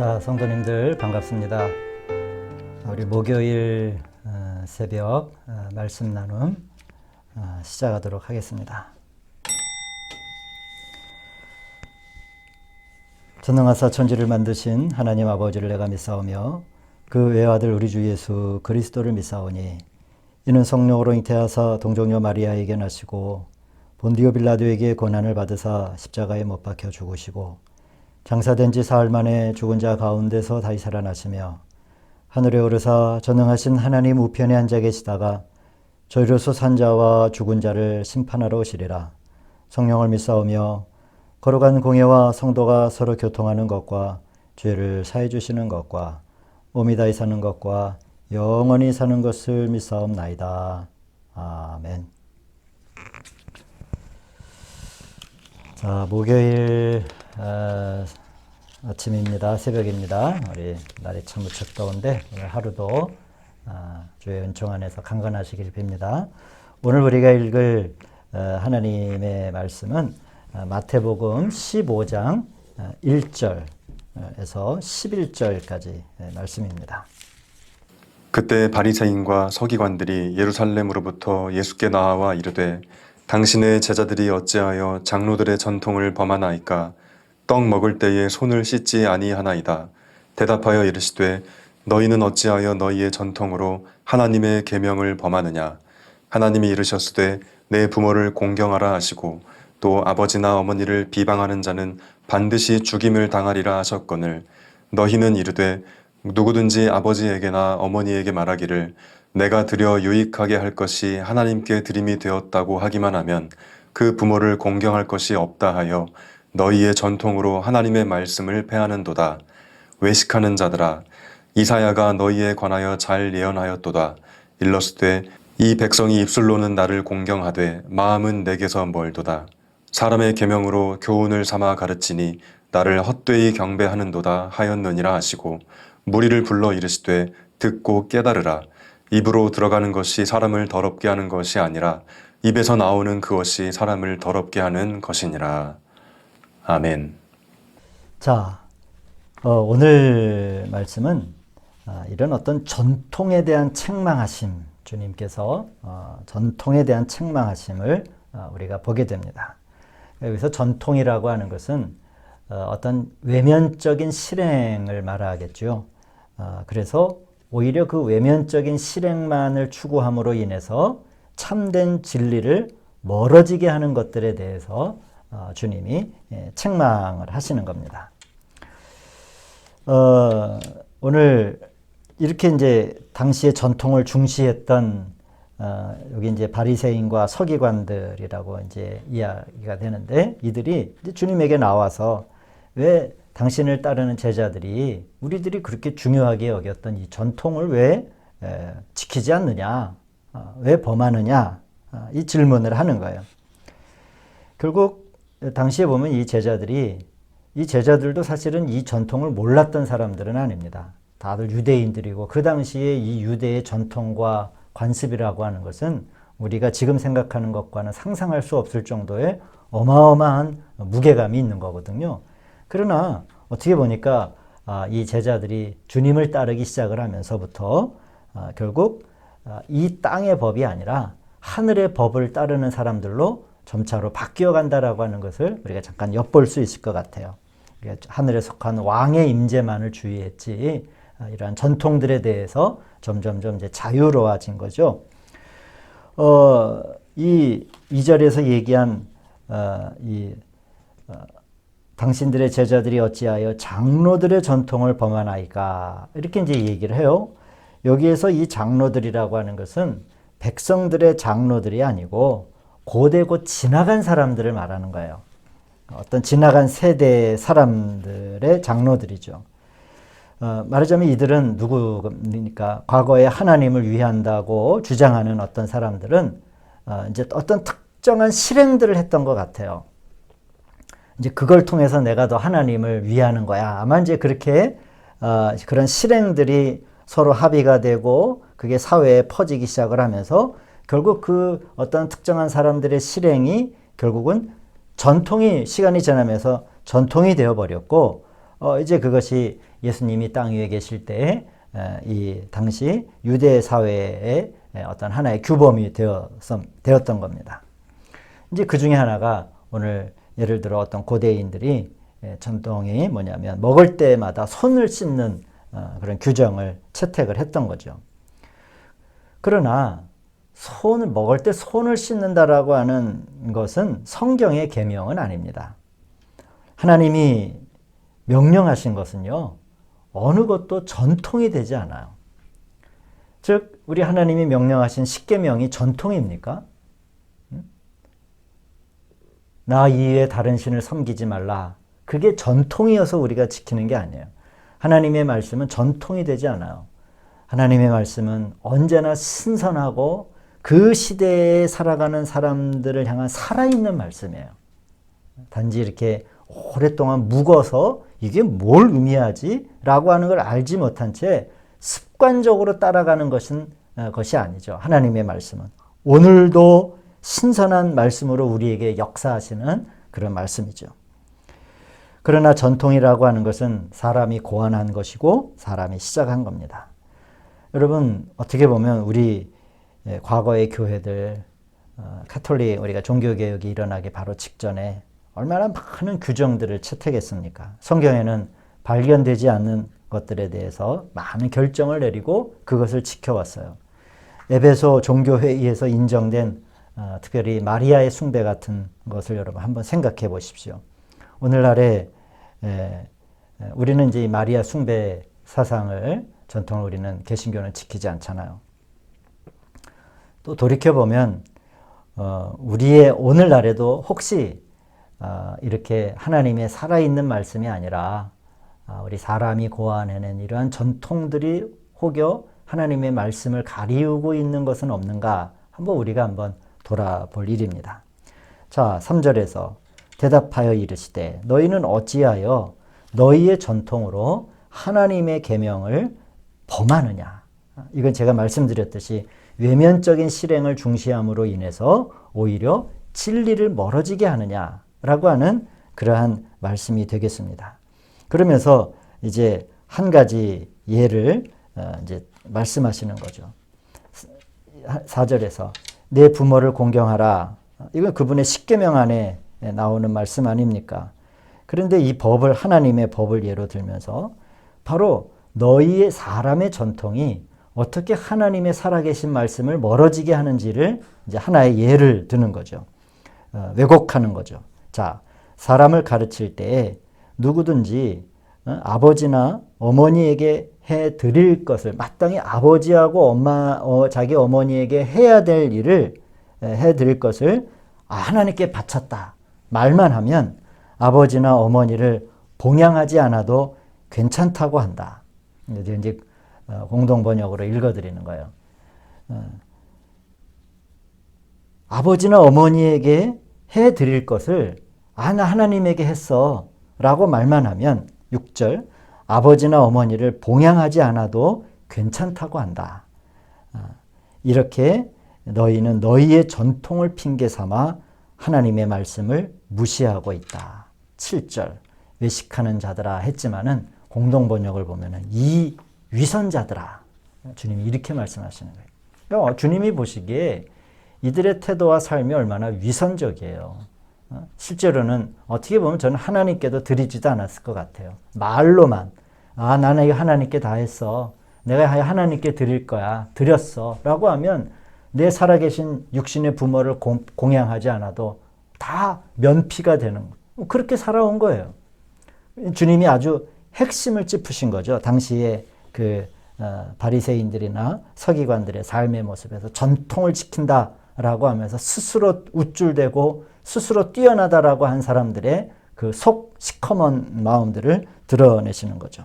자, 성도님들 반갑습니다. 우리 목요일 어, 새벽 어, 말씀 나눔 어, 시작하도록 하겠습니다. 전능하사 천지를 만드신 하나님 아버지를 내가 믿사오며 그 외아들 우리 주 예수 그리스도를 믿사오니 이는 성령으로 잉태하사 동정녀 마리아에게 나시고 본디오 빌라도에게 고난을 받으사 십자가에 못 박혀 죽으시고 장사된 지 사흘 만에 죽은 자 가운데서 다시 살아나시며 하늘에 오르사 전능하신 하나님 우편에 앉아 계시다가 저희로서 산 자와 죽은 자를 심판하러 오시리라. 성령을 믿사오며 걸어간 공예와 성도가 서로 교통하는 것과 죄를 사해 주시는 것과 몸이 다히 사는 것과 영원히 사는 것을 믿사옵나이다. 아멘. 자, 목요일 어, 아침입니다. 새벽입니다. 우리 날이 참 무척 더운데 오늘 하루도 어, 주의 은총 안에서 강건하시길 빕니다. 오늘 우리가 읽을 어, 하나님의 말씀은 어, 마태복음 15장 어, 1절에서 11절까지 말씀입니다. 그때 바리새인과 서기관들이 예루살렘으로부터 예수께 나와 이르되 당신의 제자들이 어찌하여 장로들의 전통을 범하나이까 떡 먹을 때에 손을 씻지 아니하나이다. 대답하여 이르시되 너희는 어찌하여 너희의 전통으로 하나님의 계명을 범하느냐? 하나님이 이르셨으되 내 부모를 공경하라 하시고 또 아버지나 어머니를 비방하는 자는 반드시 죽임을 당하리라 하셨거늘. 너희는 이르되 누구든지 아버지에게나 어머니에게 말하기를 내가 드려 유익하게 할 것이 하나님께 드림이 되었다고 하기만 하면 그 부모를 공경할 것이 없다 하여 너희의 전통으로 하나님의 말씀을 패하는도다. 외식하는 자들아 이사야가 너희에 관하여 잘 예언하였도다. 일러스되 이 백성이 입술로는 나를 공경하되 마음은 내게서 멀도다. 사람의 계명으로 교훈을 삼아 가르치니 나를 헛되이 경배하는도다 하였느니라 하시고 무리를 불러 이르시되 듣고 깨달으라 입으로 들어가는 것이 사람을 더럽게 하는 것이 아니라 입에서 나오는 그것이 사람을 더럽게 하는 것이니라 아멘. 자, 어, 오늘 말씀은 아, 이런 어떤 전통에 대한 책망하심, 주님께서 어, 전통에 대한 책망하심을 어, 우리가 보게 됩니다. 여기서 전통이라고 하는 것은 어, 어떤 외면적인 실행을 말하겠죠. 어, 그래서 오히려 그 외면적인 실행만을 추구함으로 인해서 참된 진리를 멀어지게 하는 것들에 대해서 어, 주님이 예, 책망을 하시는 겁니다. 어, 오늘 이렇게 이제 당시의 전통을 중시했던 어, 여기 이제 바리새인과 서기관들이라고 이제 이야기가 되는데 이들이 주님에게 나와서 왜 당신을 따르는 제자들이 우리들이 그렇게 중요하게 여겼던 이 전통을 왜 에, 지키지 않느냐, 어, 왜 범하느냐 어, 이 질문을 하는 거예요. 결국 당시에 보면 이 제자들이 이 제자들도 사실은 이 전통을 몰랐던 사람들은 아닙니다. 다들 유대인들이고 그 당시에 이 유대의 전통과 관습이라고 하는 것은 우리가 지금 생각하는 것과는 상상할 수 없을 정도의 어마어마한 무게감이 있는 거거든요. 그러나 어떻게 보니까 아, 이 제자들이 주님을 따르기 시작을 하면서부터 아, 결국 아, 이 땅의 법이 아니라 하늘의 법을 따르는 사람들로 점차로 바뀌어 간다라고 하는 것을 우리가 잠깐 엿볼 수 있을 것 같아요. 하늘에 속한 왕의 임재만을 주의했지 이러한 전통들에 대해서 점점점 이제 자유로워진 거죠. 어, 이 2절에서 얘기한 어, 이 어, 당신들의 제자들이 어찌하여 장로들의 전통을 범하나이까 이렇게 이제 얘기를 해요. 여기에서 이 장로들이라고 하는 것은 백성들의 장로들이 아니고 곧 지나간 사람들을 말하는 거예요. 어떤 지나간 세대 사람들의 장로들이죠. 어, 말하자면 이들은 누구니까 과거에 하나님을 위한다고 주장하는 어떤 사람들은 어, 이제 어떤 특정한 실행들을 했던 것 같아요. 이제 그걸 통해서 내가 더 하나님을 위하는 거야. 아마 이제 그렇게 어, 그런 실행들이 서로 합의가 되고 그게 사회에 퍼지기 시작을 하면서 결국 그 어떤 특정한 사람들의 실행이 결국은 전통이 시간이 지나면서 전통이 되어 버렸고 어, 이제 그것이 예수님이 땅 위에 계실 때이 당시 유대 사회의 어떤 하나의 규범이 되었, 되었던 겁니다. 이제 그 중에 하나가 오늘 예를 들어 어떤 고대인들이 전통이 뭐냐면 먹을 때마다 손을 씻는 어, 그런 규정을 채택을 했던 거죠. 그러나 손을 먹을 때 손을 씻는다라고 하는 것은 성경의 계명은 아닙니다. 하나님이 명령하신 것은요. 어느 것도 전통이 되지 않아요. 즉 우리 하나님이 명령하신 십계명이 전통입니까? 나 이외에 다른 신을 섬기지 말라. 그게 전통이어서 우리가 지키는 게 아니에요. 하나님의 말씀은 전통이 되지 않아요. 하나님의 말씀은 언제나 신선하고 그 시대에 살아가는 사람들을 향한 살아있는 말씀이에요. 단지 이렇게 오랫동안 묵어서 이게 뭘 의미하지? 라고 하는 걸 알지 못한 채 습관적으로 따라가는 것은, 어, 것이 아니죠. 하나님의 말씀은. 오늘도 신선한 말씀으로 우리에게 역사하시는 그런 말씀이죠. 그러나 전통이라고 하는 것은 사람이 고안한 것이고 사람이 시작한 겁니다. 여러분 어떻게 보면 우리 예, 과거의 교회들 어, 카톨릭 우리가 종교 개혁이 일어나기 바로 직전에 얼마나 많은 규정들을 채택했습니까? 성경에는 발견되지 않는 것들에 대해서 많은 결정을 내리고 그것을 지켜왔어요. 에베소 종교회의에서 인정된 어, 특별히 마리아의 숭배 같은 것을 여러분 한번 생각해 보십시오. 오늘날에 에, 에, 우리는 이제 마리아 숭배 사상을 전통을 우리는 개신교는 지키지 않잖아요. 또 돌이켜 보면 어, 우리의 오늘날에도 혹시 어, 이렇게 하나님의 살아있는 말씀이 아니라 어, 우리 사람이 고안해낸 이러한 전통들이 혹여 하나님의 말씀을 가리우고 있는 것은 없는가 한번 우리가 한번 돌아볼 일입니다. 자, 3절에서 대답하여 이르시되 너희는 어찌하여 너희의 전통으로 하나님의 계명을 범하느냐. 이건 제가 말씀드렸듯이 외면적인 실행을 중시함으로 인해서 오히려 진리를 멀어지게 하느냐라고 하는 그러한 말씀이 되겠습니다. 그러면서 이제 한 가지 예를 어, 이제 말씀하시는 거죠. 4절에서 내 부모를 공경하라. 이건 그분의 십계명 안에 나오는 말씀 아닙니까? 그런데 이 법을 하나님의 법을 예로 들면서 바로 너희의 사람의 전통이 어떻게 하나님의 살아계신 말씀을 멀어지게 하는지를 이제 하나의 예를 드는 거죠. 어, 왜곡하는 거죠. 자, 사람을 가르칠 때 누구든지 어, 아버지나 어머니에게 해 드릴 것을 마땅히 아버지하고 엄마 어, 자기 어머니에게 해야 될 일을 해 드릴 것을 아, 하나님께 바쳤다 말만 하면 아버지나 어머니를 봉양하지 않아도 괜찮다고 한다. 이제 어, 공동 번역으로 읽어드리는 거예요. 어, 아버지나 어머니에게 해 드릴 것을 아, 나 하나님에게 했어. 라고 말만 하면 6절 아버지나 어머니를 봉양하지 않아도 괜찮다고 한다. 어, 이렇게 너희는 너희의 전통을 핑계 삼아 하나님의 말씀을 무시하고 있다. 7절 외식하는 자들아 했지만은 공동 번역을 보면은 이 위선자들아 주님이 이렇게 말씀하시는 거예요. 그러니까 주님이 보시기에 이들의 태도와 삶이 얼마나 위선적이에요. 어? 실제로는 어떻게 보면 저는 하나님께도 드리지도 않았을 것 같아요. 말로만 아 나는 이거 하나님께 다 했어. 내가 하나님께 드릴 거야. 드렸어. 라고 하면 내 살아계신 육신의 부모를 공, 공양하지 않아도 다 면피가 되는 거예요. 그렇게 살아온 거예요. 주님이 아주 핵심을 짚으신 거죠. 당시에 그 어, 바리새인들이나 서기관들의 삶의 모습에서 전통을 지킨다라고 하면서 스스로 우쭐대고 스스로 뛰어나다라고 한 사람들의 그 속 시커먼 마음들을 드러내시는 거죠.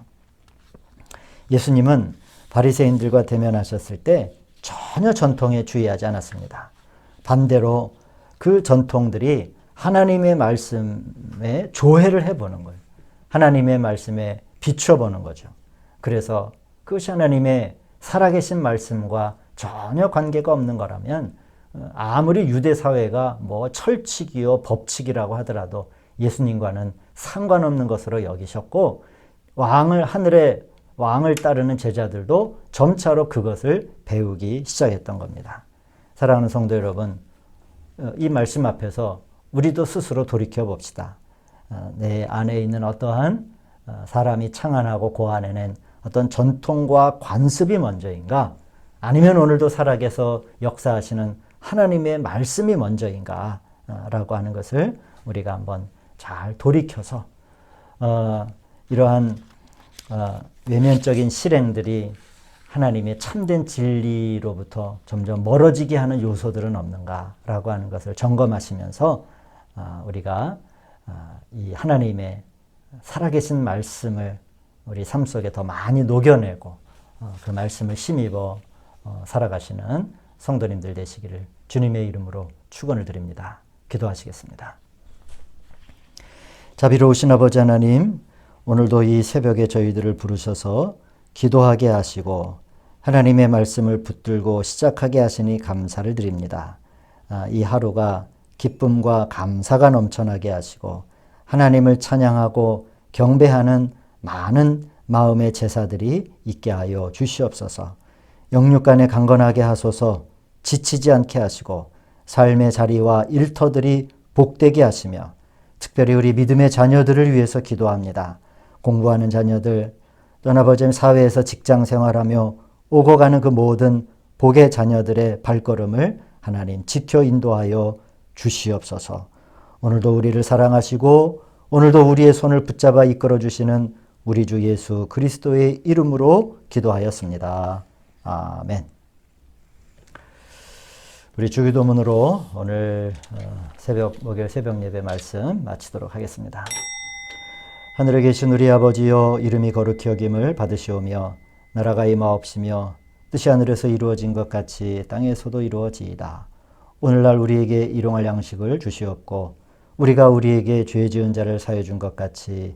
예수님은 바리새인들과 대면하셨을 때 전혀 전통에 주의하지 않았습니다. 반대로 그 전통들이 하나님의 말씀에 조회를 해보는 거예요. 하나님의 말씀에 비춰보는 거죠. 그래서 그것이 하나님의 살아계신 말씀과 전혀 관계가 없는 거라면 어, 아무리 유대 사회가 뭐 철칙이요 법칙이라고 하더라도 예수님과는 상관없는 것으로 여기셨고 왕을 하늘의 왕을 따르는 제자들도 점차로 그것을 배우기 시작했던 겁니다. 사랑하는 성도 여러분, 어, 이 말씀 앞에서 우리도 스스로 돌이켜 봅시다. 어, 내 안에 있는 어떠한 어, 사람이 창안하고 고안해낸 어떤 전통과 관습이 먼저인가? 아니면 오늘도 살아계서 역사하시는 하나님의 말씀이 먼저인가? 어, 라고 하는 것을 우리가 한번 잘 돌이켜서 어, 이러한 어, 외면적인 실행들이 하나님의 참된 진리로부터 점점 멀어지게 하는 요소들은 없는가라고 하는 것을 점검하시면서 어, 우리가 어, 이 하나님의 살아계신 말씀을 우리 삶 속에 더 많이 녹여내고 어, 그 말씀을 힘입어 어, 살아가시는 성도님들 되시기를 주님의 이름으로 축원을 드립니다. 기도하시겠습니다. 자비로우신 아버지 하나님, 오늘도 이 새벽에 저희들을 부르셔서 기도하게 하시고 하나님의 말씀을 붙들고 시작하게 하시니 감사를 드립니다. 아, 이 하루가 기쁨과 감사가 넘쳐나게 하시고 하나님을 찬양하고 경배하는 많은 마음의 제사들이 있게 하여 주시옵소서. 영육간에 강건하게 하소서 지치지 않게 하시고 삶의 자리와 일터들이 복되게 하시며 특별히 우리 믿음의 자녀들을 위해서 기도합니다. 공부하는 자녀들, 또는 아버지 사회에서 직장 생활하며 오고 가는 그 모든 복의 자녀들의 발걸음을 하나님 지켜 인도하여 주시옵소서. 오늘도 우리를 사랑하시고 오늘도 우리의 손을 붙잡아 이끌어 주시는 우리 주 예수 그리스도의 이름으로 기도하였습니다. 아멘. 우리 주기도문으로 오늘 어, 새벽 목요일 새벽 예배 말씀 마치도록 하겠습니다. 하늘에 계신 우리 아버지여 이름이 거룩히 여김을 받으시오며 나라가 임하옵시며 뜻이 하늘에서 이루어진 것 같이 땅에서도 이루어지이다. 오늘날 우리에게 일용할 양식을 주시옵고 우리가 우리에게 죄 지은 자를 사여 준것 같이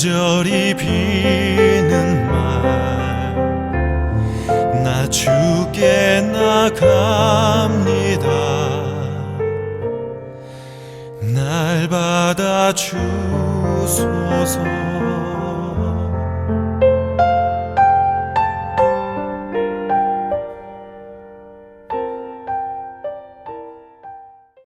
간절히 비는 말. 나 주께 나갑니다. 날 받아 주소서